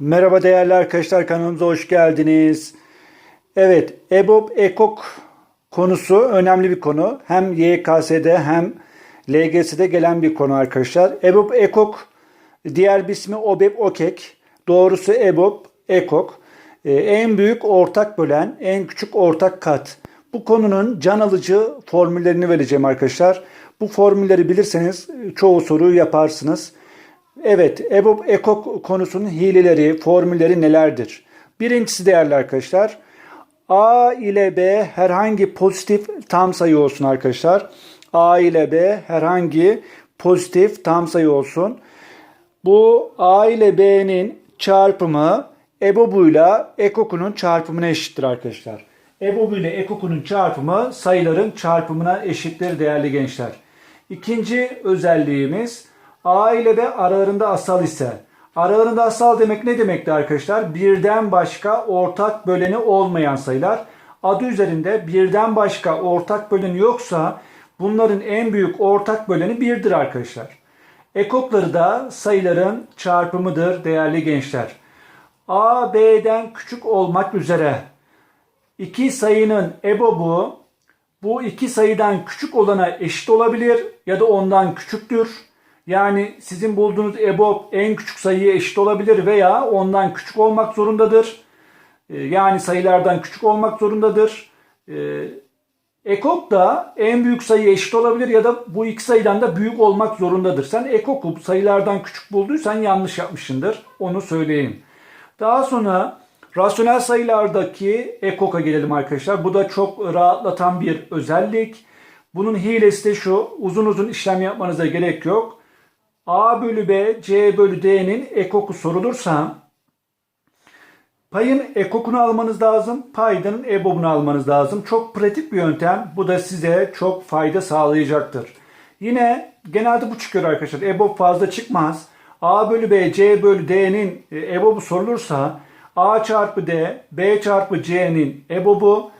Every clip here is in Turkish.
Merhaba değerli arkadaşlar kanalımıza hoş geldiniz. Evet EBOB EKOK konusu önemli bir konu. Hem YKS'de hem LGS'de gelen bir konu arkadaşlar. EBOB EKOK diğer bir ismi OBEB OKEK. Doğrusu EBOB EKOK. Ee, en büyük ortak bölen en küçük ortak kat. Bu konunun can alıcı formüllerini vereceğim arkadaşlar. Bu formülleri bilirseniz çoğu soruyu yaparsınız. Evet, EBOB EKOK konusunun hileleri, formülleri nelerdir? Birincisi değerli arkadaşlar. A ile B herhangi pozitif tam sayı olsun arkadaşlar. A ile B herhangi pozitif tam sayı olsun. Bu A ile B'nin çarpımı EBOB'uyla EKOK'unun çarpımına eşittir arkadaşlar. EBOB ile EKOK'unun çarpımı sayıların çarpımına eşittir değerli gençler. İkinci özelliğimiz A ile B aralarında asal ise. Aralarında asal demek ne demekti arkadaşlar? Birden başka ortak böleni olmayan sayılar. Adı üzerinde birden başka ortak böleni yoksa bunların en büyük ortak böleni birdir arkadaşlar. Ekokları da sayıların çarpımıdır değerli gençler. A, B'den küçük olmak üzere iki sayının ebobu bu iki sayıdan küçük olana eşit olabilir ya da ondan küçüktür. Yani sizin bulduğunuz EBOB en küçük sayıya eşit olabilir veya ondan küçük olmak zorundadır. Ee, Yani sayılardan küçük olmak zorundadır. Ee, Ekok da en büyük sayıya eşit olabilir ya da bu iki sayıdan da büyük olmak zorundadır. Sen ekoku sayılardan küçük bulduysan yanlış yapmışsındır. Onu söyleyeyim. Daha sonra rasyonel sayılardaki ekoka gelelim arkadaşlar. Bu da çok rahatlatan bir özellik. Bunun hilesi de şu. Uzun uzun işlem yapmanıza gerek yok. A bölü B, C bölü D'nin ekoku sorulursa payın ekokunu almanız lazım. Paydanın ebobunu almanız lazım. Çok pratik bir yöntem. Bu da size çok fayda sağlayacaktır. Yine genelde bu çıkıyor arkadaşlar. EBOB fazla çıkmaz. A bölü B, C bölü D'nin EBOB'u sorulursa A çarpı D, B çarpı C'nin EBOB'u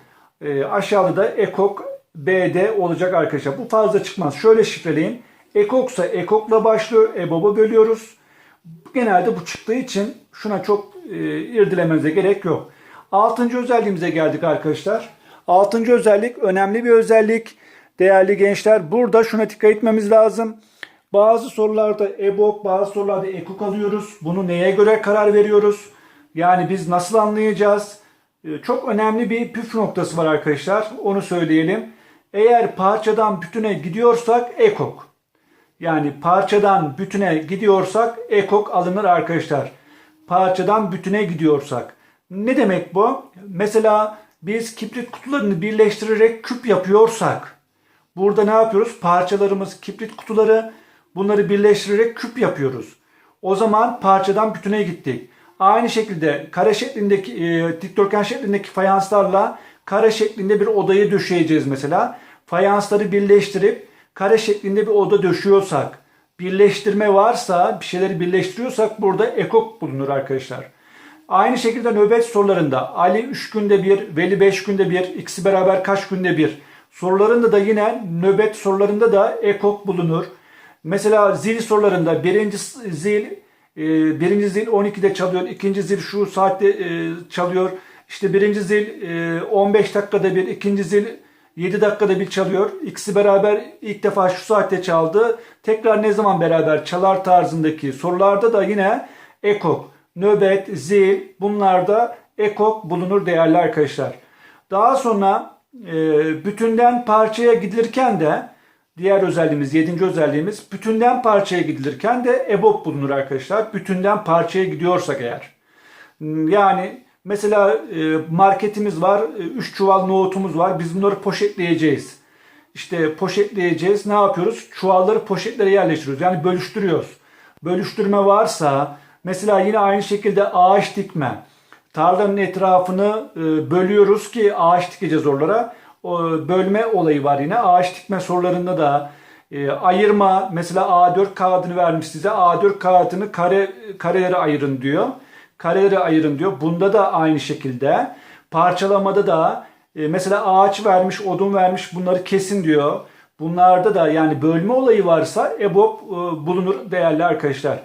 e, aşağıda da ekok BD olacak arkadaşlar. Bu fazla çıkmaz. Şöyle şifreleyin. Ekoksa ekokla başlıyor. EBOB'u bölüyoruz. Genelde bu çıktığı için şuna çok e, irdelemenize gerek yok. Altıncı özelliğimize geldik arkadaşlar. Altıncı özellik önemli bir özellik. Değerli gençler burada şuna dikkat etmemiz lazım. Bazı sorularda EBOB, bazı sorularda EKOK alıyoruz. Bunu neye göre karar veriyoruz? Yani biz nasıl anlayacağız? E, Çok önemli bir püf noktası var arkadaşlar. Onu söyleyelim. Eğer parçadan bütüne gidiyorsak EKOK. Yani parçadan bütüne gidiyorsak ekok alınır arkadaşlar. Parçadan bütüne gidiyorsak. Ne demek bu? Mesela biz kibrit kutularını birleştirerek küp yapıyorsak burada ne yapıyoruz? Parçalarımız kibrit kutuları bunları birleştirerek küp yapıyoruz. O zaman parçadan bütüne gittik. Aynı şekilde kare şeklindeki e, dikdörtgen şeklindeki fayanslarla kare şeklinde bir odayı döşeyeceğiz mesela. Fayansları birleştirip kare şeklinde bir oda döşüyorsak, birleştirme varsa, bir şeyleri birleştiriyorsak burada ekok bulunur arkadaşlar. Aynı şekilde nöbet sorularında Ali 3 günde bir, Veli 5 günde bir, ikisi beraber kaç günde bir sorularında da yine nöbet sorularında da ekok bulunur. Mesela zil sorularında birinci zil e, birinci zil 12'de çalıyor, ikinci zil şu saatte e, çalıyor. İşte birinci zil e, 15 dakikada bir, ikinci zil 7 dakikada bir çalıyor. İkisi beraber ilk defa şu saatte çaldı. Tekrar ne zaman beraber çalar tarzındaki sorularda da yine ekok, nöbet, zil bunlarda ekok bulunur değerli arkadaşlar. Daha sonra e, bütünden parçaya gidilirken de diğer özelliğimiz, yedinci özelliğimiz bütünden parçaya gidilirken de EBOB bulunur arkadaşlar. Bütünden parçaya gidiyorsak eğer. Yani mesela e, marketimiz var, 3 çuval nohutumuz var. Biz bunları poşetleyeceğiz. İşte poşetleyeceğiz. Ne yapıyoruz? Çuvalları poşetlere yerleştiriyoruz. Yani bölüştürüyoruz. Bölüştürme varsa mesela yine aynı şekilde ağaç dikme. Tarlanın etrafını e, bölüyoruz ki ağaç dikeceğiz oralara. O bölme olayı var yine. Ağaç dikme sorularında da e, ayırma mesela A4 kağıdını vermiş size. A4 kağıdını kare karelere ayırın diyor. Kareleri ayırın diyor. Bunda da aynı şekilde. Parçalamada da e, mesela ağaç vermiş, odun vermiş bunları kesin diyor. Bunlarda da yani bölme olayı varsa EBOB e, bulunur değerli arkadaşlar.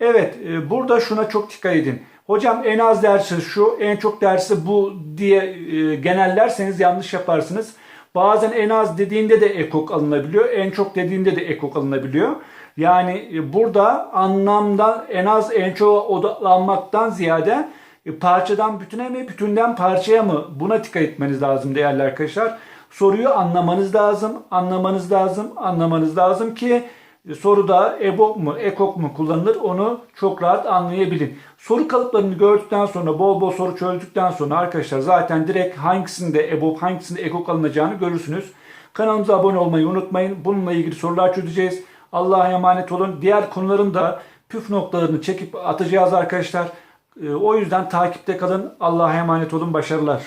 Evet e, burada şuna çok dikkat edin. Hocam en az dersi şu, en çok dersi bu diye e, genellerseniz yanlış yaparsınız. Bazen en az dediğinde de ekok alınabiliyor, en çok dediğinde de ekok alınabiliyor. Yani e, burada anlamda en az en çoğa odaklanmaktan ziyade e, parçadan bütüne mi, bütünden parçaya mı buna dikkat etmeniz lazım değerli arkadaşlar. Soruyu anlamanız lazım, anlamanız lazım, anlamanız lazım ki e, soruda EBOB mu, EKOK mu kullanılır onu çok rahat anlayabilin. Soru kalıplarını gördükten sonra, bol bol soru çözdükten sonra arkadaşlar zaten direkt hangisinde EBOB, hangisinde EKOK alınacağını görürsünüz. Kanalımıza abone olmayı unutmayın. Bununla ilgili sorular çözeceğiz. Allah'a emanet olun. Diğer konuların da püf noktalarını çekip atacağız arkadaşlar. E, O yüzden takipte kalın. Allah'a emanet olun. Başarılar.